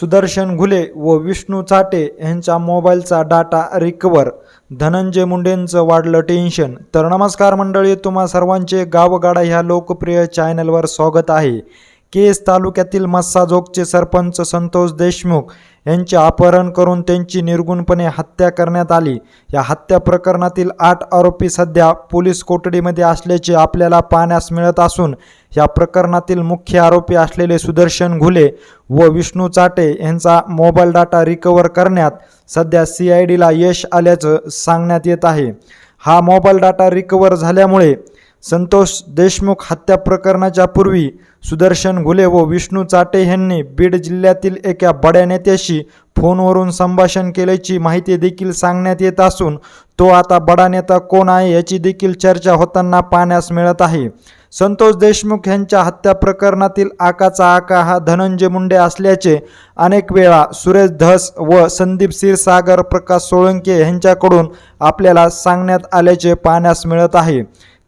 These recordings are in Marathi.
सुदर्शन घुले व विष्णू चाटे यांच्या मोबाईलचा डाटा रिकवर धनंजय मुंडेंचं वाढलं टेन्शन. तर नमस्कार मंडळी तुम्हा सर्वांचे गावगाडा ह्या लोकप्रिय चॅनलवर स्वागत आहे. केस तालुक्यातील मस्साजोगचे सरपंच संतोष देशमुख यांचे अपहरण करून त्यांची निर्गुणपणे हत्या करण्यात आली. या हत्या प्रकरणातील आठ आरोपी सध्या पोलीस कोठडीमध्ये असल्याचे आपल्याला पाहण्यास मिळत असून या प्रकरणातील मुख्य आरोपी असलेले सुदर्शन घुले व विष्णू चाटे यांचा मोबाईल डाटा रिकवर करण्यात सध्या सी आय डीला यश आल्याचं सांगण्यात येत आहे. हा मोबाईल डाटा रिकवर झाल्यामुळे संतोष देशमुख हत्या प्रकरणाच्या पूर्वी सुदर्शन घुले व विष्णू चाटे यांनी बीड जिल्ह्यातील एका बड्या नेत्याशी फोनवरून संभाषण केल्याची माहिती देखील सांगण्यात येत असून तो आता बडा नेता कोण आहे याची देखील चर्चा होताना पाहण्यास मिळत आहे. संतोष देशमुख यांच्या हत्या प्रकरणातील आकाचा आका हा धनंजय मुंडे असल्याचे अनेक वेळा सुरेश धस व संदीप क्षीरसागर प्रकाश सोळंके यांच्याकडून आपल्याला सांगण्यात आल्याचे पाहण्यास मिळत आहे.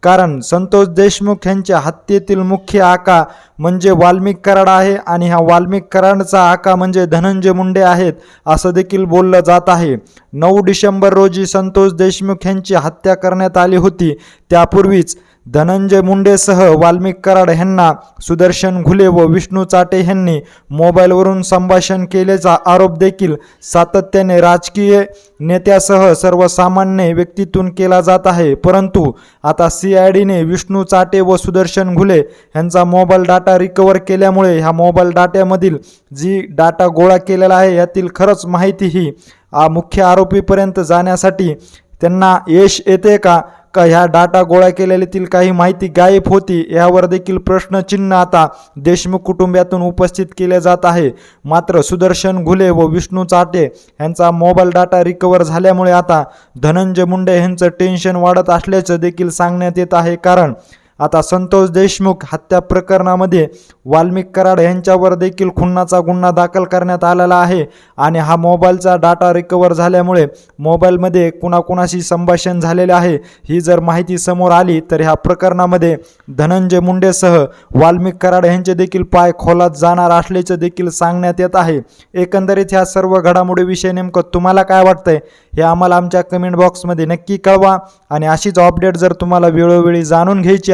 कारण संतोष देशमुख यांच्या हत्येतील मुख्य आका म्हणजे वाल्मिक कराड आहे आणि हा वाल्मिक कराडचा आका म्हणजे धनंजय मुंडे आहेत असं देखील बोललं जात आहे. नऊ डिसेंबर रोजी संतोष देशमुख यांची हत्या करण्यात आली होती. त्यापूर्वीच धनंजय मुंडेसह वाल्मिक कराड यांना सुदर्शन घुले व विष्णू चाटे यांनी मोबाईलवरून संभाषण केल्याचा आरोप देखील सातत्याने राजकीय नेत्यासह सर्वसामान्य व्यक्तीतून केला जात आहे. परंतु आता सी आय डीने विष्णू चाटे व सुदर्शन घुले यांचा मोबाईल डाटा रिकवर केल्यामुळे ह्या मोबाईल डाट्यामधील जी डाटा गोळा केलेला आहे यातील खरंच माहिती ही आ, मुख्य आरोपीपर्यंत जाण्यासाठी त्यांना यश येते का? का ह्या डाटा गोळा केलेल्यातील काही माहिती गायब होती यावर देखील प्रश्नचिन्ह आता देशमुख कुटुंबातून उपस्थित केले जात आहे. मात्र सुदर्शन घुले व विष्णू चाटे यांचा मोबाईल डाटा रिकवर झाल्यामुळे आता धनंजय मुंडे यांचं टेन्शन वाढत असल्याचं देखील सांगण्यात येत आहे. कारण आता संतोष देशमुख हत्या प्रकरणामध्ये वाल्मिक कराड यांच्यावर देखील खुन्नाचा गुन्हा दाखल करण्यात आलेला आहे. आणि हा मोबाईलचा डाटा रिकवर झाल्यामुळे मोबाईलमध्ये कुणाकुणाशी संभाषण झालेले आहे ही जर माहिती समोर आली तर ह्या प्रकरणामध्ये धनंजय मुंडेसह वाल्मिक कराड यांचे देखील पाय खोलात जाणार असल्याचं देखील सांगण्यात येत आहे. एकंदरीत ह्या सर्व घडामोडीविषयी नेमकं तुम्हाला काय वाटतंय हे आम्हाला आमच्या कमेंट बॉक्समध्ये नक्की कळवा. आणि अशीच अपडेट जर तुम्हाला वेळोवेळी जाणून घ्यायची